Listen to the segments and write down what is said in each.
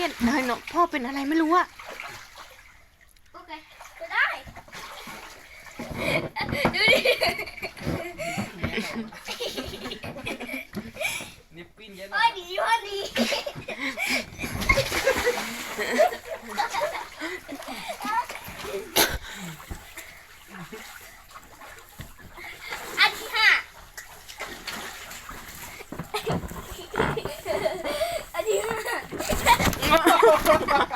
ย็นนายเนาะพ่อเป็นอะไรไม่รู้อะโอเคก็ได้ ดูดินิปปิ้นเยอะพอดีพอดี ¡Ah, no, no!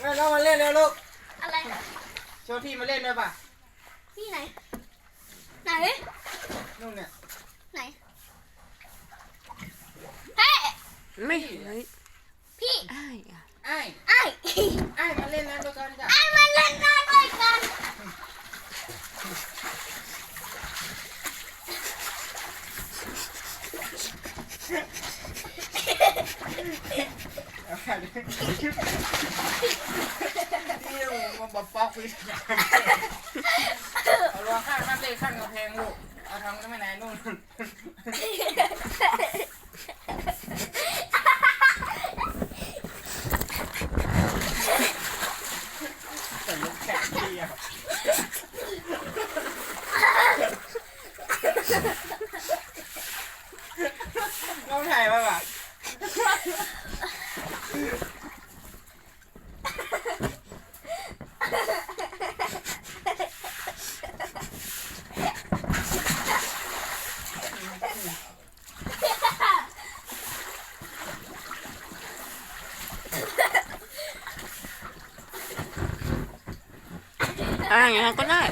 แม่เรามาเล่นแล้วลูกอะไรโชว์ที่มาเล่นด้วยป่ะที่ไหน ไหนนู่นเนี่ยไหน เฮ้ยไม่เฮ้ยพี่อ้ายอะไอ้ายไอ้ไอ้ายมาเล่นแล้วด้วยกันจ้ะไอ้มาเล่นน้ำด้วยกันเอาค่ะ นี่มันบอกป๊อกไปเอาลวงข้างนั่นเลยข้างกำแพงลูก เอาทางก็ไม่ไหนนู่นแต่ลูกแขกเดียวน้องถ่ายป่ป่ะอะอย่างนั้น ก็ได้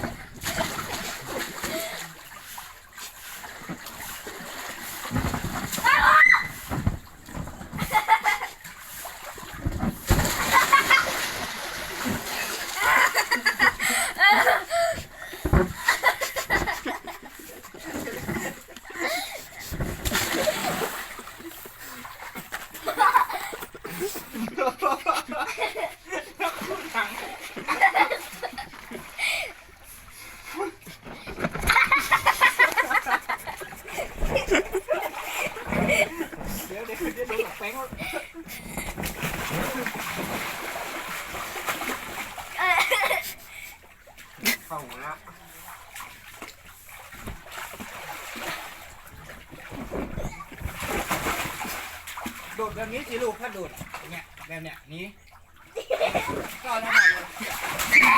เดี๋ยวเดี๋ยวเดี๋ยวดูแป้ง เข้าหัวละโดดแบบนี้สิลูกถ้าโดดอย่างเงี้ยแบบเนี้ยหนี้ก็แล้วนะ